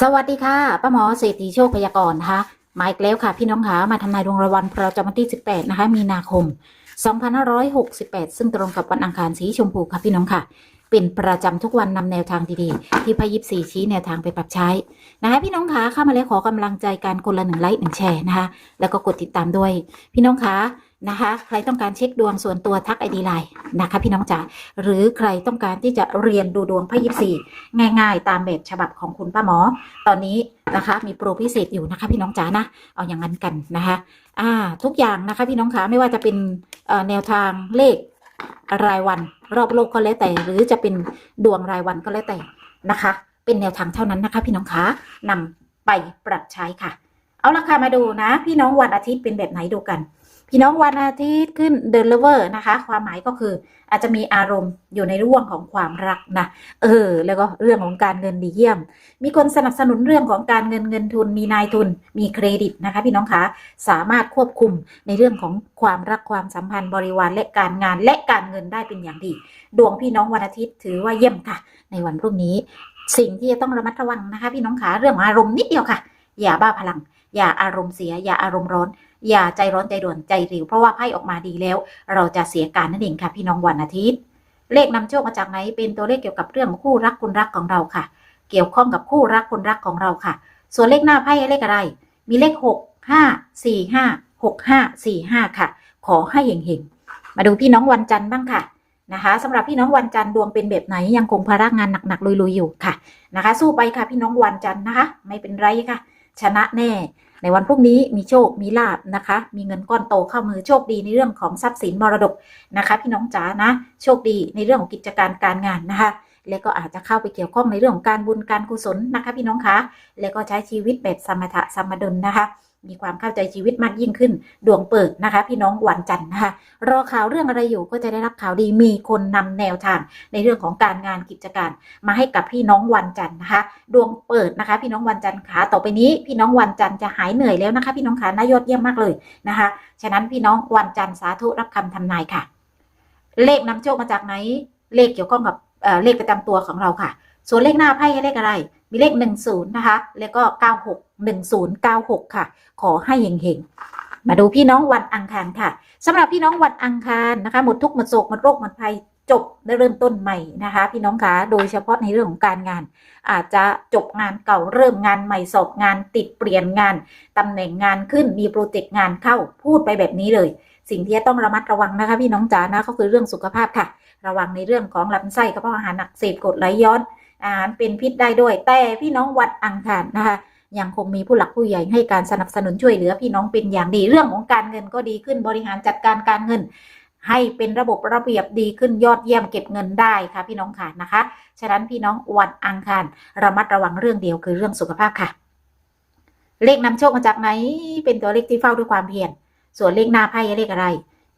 สวัสดีค่ะป้าหมอเศรษฐีโชคพยากรณ์นะคะมาอีกแล้วค่ะ พี่น้องขามาทำนายดวงรายวันประจำวันที่ 18 นะคะ มีนาคม 2568 ซึ่งตรงกับวันอังคารสีชมพูค่ะพี่น้องค่ะ เป็นประจำทุกวันนำแนวทางดีๆ ที่พยิบสีชี้แนวทางไปปรับใช้นะคะพี่น้องขาเข้ามาแล้วขอกำลังใจการคนละหนึ่งไลค์หนึ่งแชร์นะคะแล้วก็กดติดตามด้วย พี่น้องขา นะคะ ใครต้องการเช็คดวงส่วนตัวทักไอดีไลน์นะคะพี่น้องจ๋าหรือใครต้องการที่จะเรียนดูดวงพยิบสีง่ายๆ ตามแบบฉบับของคุณป้าหมอ ตอนนี้นะคะมีโปรพิเศษอยู่นะคะพี่น้องจ๋านะเอาอย่างนั้นกันนะคะอ่าทุกอย่างนะคะพี่น้องคะไม่ว่าจะเป็นแนวทางเลขรายวัน รอบโลกก็แล้วแต่ หรือจะเป็นดวงรายวันก็แล้วแต่นะคะ เป็นแนวทางเท่านั้นนะคะ พี่น้องคะนำไปปรับใช้ค่ะ เอาละค่ะมาดูนะ พี่น้องวันอาทิตย์เป็นแบบไหนดูกัน พี่น้องวันอาทิตย์ขึ้นเดินเลเวอร์นะคะ ความหมายก็คืออาจจะมีอารมณ์อยู่ในร่วงของความรักนะเออ แล้วก็เรื่องของการเงินดีเยี่ยม มีคนสนับสนุนเรื่องของการเงินเงินทุน มีนายทุน มีเครดิตนะคะ พี่น้องคะสามารถควบคุมในเรื่องของความรักความสัมพันธ์บริวารและการงานและการเงินได้เป็นอย่างดี ดวงพี่น้องวันอาทิตย์ถือว่าเยี่ยมค่ะ ในวันพรุ่งนี้ สิ่งที่จะต้องระมัดระวังนะคะ พี่น้องคะเรื่องอารมณ์นิดเดียวค่ะ อย่าบ้าพลัง อย่าอารมณ์เสีย อย่าอารมณ์ร้อน อย่าใจร้อนใจด่วนใจเร็วเพราะว่าไพ่ออกมาดีแล้ว เราจะเสียการนั่นเองค่ะ พี่น้องวันอาทิตย์ เลขนำโชคมาจากไหนเป็นตัวเลขเกี่ยวกับเรื่องคู่รักคุณรักของเราค่ะ เกี่ยวข้องกับคู่รักคนรักของเราค่ะ ส่วนเลขหน้าไพ่เลขอะไร มีเลขหกห้าสี่ห้าหกห้าสี่ห้าค่ะ ขอให้เฮงๆมาดูพี่น้องวันจันทร์บ้างค่ะนะคะสำหรับพี่น้องวันจันทร์ดวงเป็นแบบไหนยังคงภาระงานหนักๆลุยๆอยู่ค่ะนะคะ สู้ไปค่ะพี่น้องวันจันทร์นะคะ ไม่เป็นไรค่ะ ชนะแน่ ในวันพรุ่งนี้มีโชค มีลาบนะคะ มีเงินก้อนโตเข้ามือโชคดีในเรื่องของทรัพย์สินมรดกนะคะ พี่น้องจ๋านะ โชคดีในเรื่องของกิจการการงานนะคะและก็อาจจะเข้าไปเกี่ยวข้องในเรื่องของการบุญการกุศลนะคะ พี่น้องคะ และก็ใช้ชีวิตแบบสมถะสมดุลนะคะ มีความเข้าใจชีวิตมากยิ่งขึ้น ดวงเปิดนะคะ พี่น้องวันจันทร์นะคะ รอข่าวเรื่องอะไรอยู่ก็จะได้รับข่าวดี มีคนนำแนวทางในเรื่องของการงานกิจการ มาให้กับพี่น้องวันจันทร์นะคะ ดวงเปิดนะคะ พี่น้องวันจันทร์ขาต่อไปนี้ พี่น้องวันจันทร์จะหายเหนื่อยแล้วนะคะ พี่น้องขานายอดเยี่ยมมากเลยนะคะ ฉะนั้นพี่น้องวันจันทร์สาธุรับคำทำนายค่ะ เลขนำโชคมาจากไหน เลขเกี่ยวข้องกับเเลขประจำตัวของเราค่ะ ส่วนเลขหน้าไพ่ให้เลขอะไร มีเลข10นะคะ แล้วก็96 1096ค่ะ ขอให้เฮงๆ มาดูพี่น้องวันอังคารค่ะสำหรับพี่น้องวันอังคารนะคะ หมดทุกข์หมดโศกหมดโรคหมดภัยจบได้เริ่มต้นใหม่นะคะ พี่น้องคะโดยเฉพาะในเรื่องของการงาน อาจจะจบงานเก่าเริ่มงานใหม่สอบงานติดเปลี่ยนงานตำแหน่งงานขึ้นมีโปรเจกต์งานเข้าพูดไปแบบนี้เลย สิ่งที่ต้องระมัดระวังนะคะ พี่น้องจ๋านะก็คือเรื่องสุขภาพค่ะ ระวังในเรื่องของลำไส้กระเพาะอาหารอักเสบกดไหลย้อน อาหารเป็นพิษได้ด้วย แต่พี่น้องวันอังคารนะคะยังคงมีผู้หลักผู้ใหญ่ให้การสนับสนุนช่วยเหลือพี่น้องเป็นอย่างดีเรื่องของการเงินก็ดีขึ้นบริหารจัดการการเงิน ให้เป็นระบบระเบียบดีขึ้นยอดเยี่ยมเก็บเงินได้ค่ะ พี่น้องค่ะนะคะ ฉะนั้นพี่น้องวันอังคารระมัดระวังเรื่องเดียวคือเรื่องสุขภาพค่ะ เลขนำโชคมาจากไหน เป็นตัวเลขที่เฝ้าด้วยความเพียรส่วนเลขหน้าไพ่เลขอะไร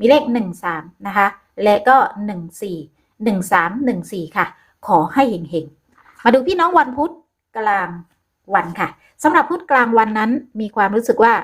มีเลขหนึ่งสามนะคะ และก็หนึ่งสี่หนึ่งสามหนึ่งสี่ค่ะ ขอให้เฮงๆ มาดูพี่น้องวันพุธกลางวันค่ะสำหรับพุธกลางวันนั้นมีความรู้สึกว่า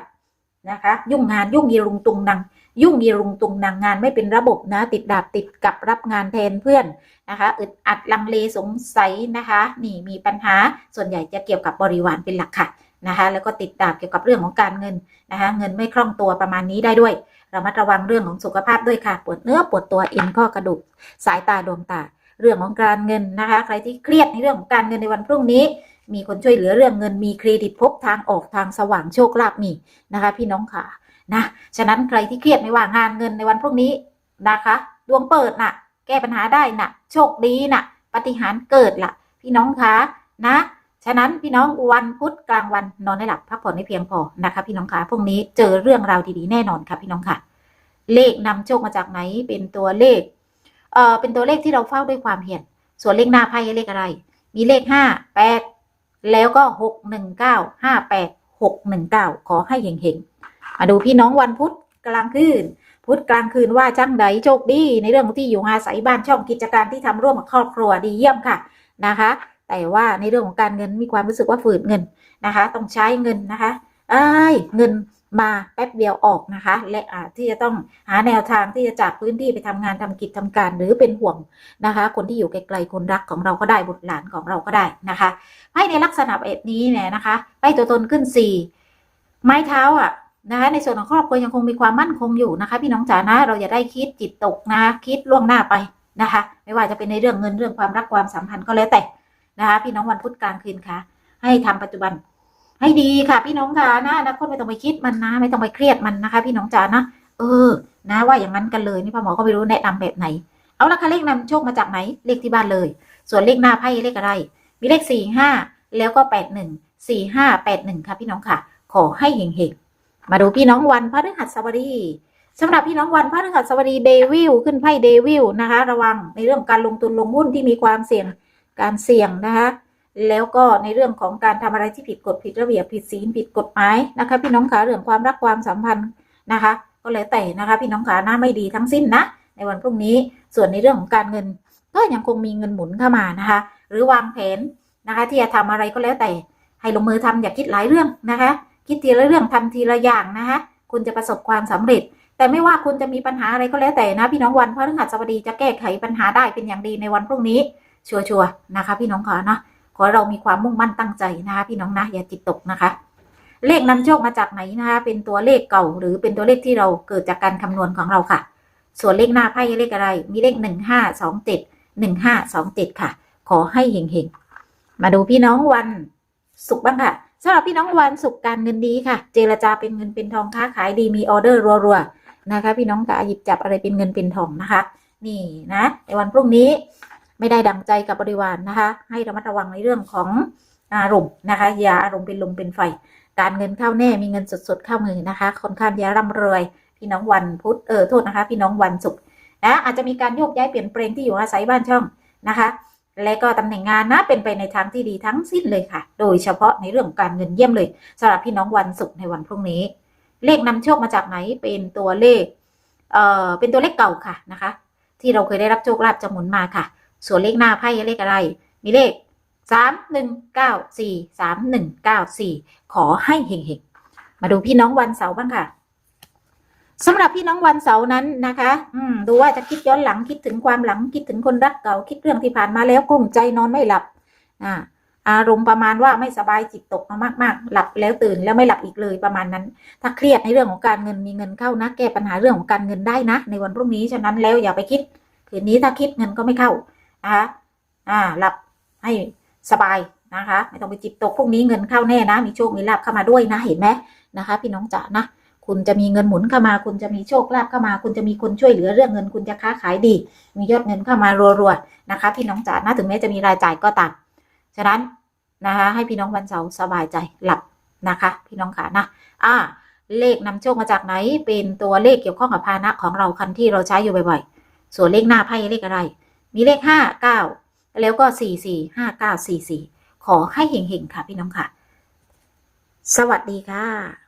นะคะ ยุ่งงานยุ่งยีรุงตุงนังยุ่งยีรุงตุงนางงานไม่เป็นระบบนะ ติดดาบติดกับรับงานแทนเพื่อนนะคะอึดอัดลังเลสงสัยนะคะ นี่มีปัญหาส่วนใหญ่จะเกี่ยวกับบริวารเป็นหลักค่ะนะคะแล้วก็ติดดาบเกี่ยวกับเรื่องของการเงินนะคะเงินไม่คล่องตัวประมาณนี้ได้ด้วยระมัดระวังเรื่องของสุขภาพด้วยค่ะ ปวดเนื้อปวดตัวเอ็นข้อกระดูก สายตาดวงตา เรื่องของการเงินนะคะ ใครที่เครียดในเรื่องของการเงินในวันพรุ่งนี้ มีคนช่วยเหลือเรื่องเงินมีเครดิตพบทางออกทางสว่างโชคลาภมีนะคะ พี่น้องค่ะนะฉะนั้นใครที่เครียดไม่ว่างานเงินในวันพรุ่งนี้นะคะดวงเปิดน่ะ แก้ปัญหาได้น่ะ โชคดีน่ะปฏิหารเกิดล่ะ พี่น้องคะนะ ฉะนั้นพี่น้องวันพุธกลางวันนอนให้หลับพักผ่อนให้เพียงพอนะคะ พี่น้องคะพรุ่งนี้เจอเรื่องราวดีๆแน่นอนค่ะพี่น้องค่ะ เลขนำโชคมาจากไหนเป็นตัวเลข เอ่อเป็นตัวเลขที่เราเฝ้าด้วยความเพียรส่วนเลขหน้าไพ่เลขอะไร มีเลขห้าแปดแล้วก็หกหนึ่งเก้าห้าแปดหกหนึ่งเก้าขอให้เฮงๆมาดูพี่น้องวันพุธกลางคืน พุธกลางคืนว่าจังใดโชคดี ในเรื่องที่อยู่อาศัยบ้านช่องกิจการที่ทำร่วมกับครอบครัวดีเยี่ยมค่ะนะคะ แต่ว่าในเรื่องของการเงินมีความรู้สึกว่าฝืดเงินนะคะ ต้องใช้เงินนะคะอ้ยเงิน มาแป๊บเดียวออกนะคะ และอาจที่จะต้องหาแนวทางที่จะจากพื้นที่ไปทำงานทำกิจทำการหรือเป็นห่วงนะคะ คนที่อยู่ไกลๆคนรักของเราก็ได้บุตรหลานของเราก็ได้นะคะไพ่ในลักษณะแบบนี้เนี่ยนะคะไพ่ตัวตนขึ้นสี่ไม้เท้าอะนะคะในส่วนของครอบครัวยังคงมีความมั่นคงอยู่นะคะ พี่น้องจ๋านะเราอย่าได้คิดจิตตกนะคะคิดล่วงหน้าไปนะคะ ไม่ว่าจะเป็นในเรื่องเงินเรื่องความรักความสัมพันธ์ก็แล้วแต่นะคะ พี่น้องวันพุธกลางคืนค่ะ ให้ทำปัจจุบัน ให้ดีค่ะ พี่น้องจ๋านะอนาคตไม่ต้องไปคิดมันนะ ไม่ต้องไปเครียดมันนะคะ พี่น้องจ๋านะเออ นะ ว่าอย่างนั้นกันเลยนี่พ่อหมอก็ไม่รู้แนะนำแบบไหน เอาละค่ะเลขนำโชคมาจากไหนเลขที่บ้านเลย ส่วนเลขหน้าไพ่เลขอะไร มีเลขสี่ห้าแล้วก็แปดหนึ่งสี่ห้าแปดหนึ่งค่ะ พี่น้องค่ะ ขอให้เฮงๆมาดูพี่น้องวันพระฤหัสบดีสำหรับพี่น้องวันพระฤหัสบดีเดวิลขึ้นไพ่เดวิลนะคะ ระวังในเรื่องการลงทุนลงหุ้นที่มีความเสี่ยงการเสี่ยงนะคะ แล้วก็ในเรื่องของการทำอะไรที่ผิดกฎผิดระเบียบผิดศีลผิดกฎหมายนะคะพี่น้องขาเรื่องความรักความสัมพันธ์นะคะ ก็แล้วแต่นะคะพี่น้องขาหน้าไม่ดีทั้งสิ้นนะ ในวันพรุ่งนี้ส่วนในเรื่องของการเงิน ก็ยังคงมีเงินหมุนเข้ามานะคะ หรือวางแผนนะคะ ที่จะทำอะไรก็แล้วแต่ ให้ลงมือทำอย่าคิดหลายเรื่องนะคะ คิดทีละเรื่องทำทีละอย่างนะคะคุณจะประสบความสำเร็จ แต่ไม่ว่าคุณจะมีปัญหาอะไรก็แล้วแต่นะ พี่น้องวันพระฤหัสบดีจะแก้ไขปัญหาได้เป็นอย่างดีในวันพรุ่งนี้ ชัวร์ๆนะคะ พี่น้องขาเนาะ อเรามีความมุ่งมั่นตั้งใจนะคะพี่น้องนะอย่าจิตตกนะคะ เลขนำโชคมาจากไหนนะคะเป็นตัวเลขเก่าหรือเป็นตัวเลขที่เราเกิดจากการคำนวณของเราค่ะ ส่วนเลขหน้าไพ่เลขอะไร มีเลขหนึ่งห้าสองเจ็ดหนึ่งห้าสองเจ็ดค่ะ ขอให้เฮงๆมาดูพี่น้องวันศุกร์บ้างค่ะสำหรับพี่น้องวันศุกร์การเงินดีค่ะ เจรจาเป็นเงินเป็นทองค้าขายดีมีออเดอร์รัวๆนะคะ พี่น้องกะหยิบจับอะไรเป็นเงินเป็นทองนะคะ นี่นะในวันพรุ่งนี้ ไม่ได้ดังใจกับบริวารนะคะ ให้ระมัดระวังในเรื่องของอารมณ์นะคะ อย่าอารมณ์เป็นลมเป็นไฟ การเงินเข้าแน่มีเงินสดๆเข้ามือนะคะค่อนข้างจะร่ำรวยพี่น้องวันพุธเออโทษนะคะ พี่น้องวันศุกร์นะอาจจะมีการโยกย้ายเปลี่ยนแปลงที่อยู่อาศัยบ้านช่องนะคะ และก็ตำแหน่งงานนะเป็นไปในทางที่ดีทั้งสิ้นเลยค่ะ โดยเฉพาะในเรื่องการเงินเยี่ยมเลยสำหรับพี่น้องวันศุกร์ในวันพรุ่งนี้ เลขนำโชคมาจากไหนเป็นตัวเลขเอ่อเป็นตัวเลขเก่าค่ะนะคะ ที่เราเคยได้รับโชคลาภจะหมุนมาค่ะ ส่วนเลขหน้าไพ่เลขอะไร มีเลขสามหนึ่งเก้าสี่สามหนึ่งเก้าสี่ขอให้เฮงๆมาดูพี่น้องวันเสาร์บ้างค่ะสำหรับพี่น้องวันเสาร์นั้นนะคะ อืมดูว่าจะคิดย้อนหลังคิดถึงความหลังคิดถึงคนรักเก่าคิดเรื่องที่ผ่านมาแล้วกลุ้มใจนอนไม่หลับ อ่า อารมณ์ประมาณว่าไม่สบายจิตตกมามากๆ หลับแล้วตื่นแล้วไม่หลับอีกเลยประมาณนั้น ถ้าเครียดในเรื่องของการเงินมีเงินเข้านะ แก้ปัญหาเรื่องของการเงินได้นะ ในวันพรุ่งนี้ฉะนั้นแล้วอย่าไปคิด คืนนี้ถ้าคิดเงินก็ไม่เข้า นะคะอ่าหลับให้สบายนะคะไม่ต้องไปจิตตกพรุ่งนี้เงินเข้าแน่นะ มีโชค มีลาภเข้ามาด้วยนะเห็นไหมนะคะ พี่น้องจ๋านะ คุณจะมีเงินหมุนเข้ามา คุณจะมีโชคลาภเข้ามา คุณจะมีคนช่วยเหลือเรื่องเงิน คุณจะค้าขายดี มียอดเงินเข้ามารัวๆนะคะ พี่น้องจ๋านะถึงแม้จะมีรายจ่ายก็ตามฉะนั้นนะคะให้พี่น้องวันเสาร์สบายใจหลับนะคะ พี่น้องขานะอ่า เลขนำโชคมาจากไหน เป็นตัวเลขเกี่ยวข้องกับพาหนะของเราคันที่เราใช้อยู่บ่อยๆ ส่วนเลขหน้าไพ่เลขอะไร มีเลขห้าเก้าแล้วก็สี่สี่ห้าเก้าสี่สี่ขอให้เฮงๆค่ะพี่น้องค่ะ สวัสดีค่ะ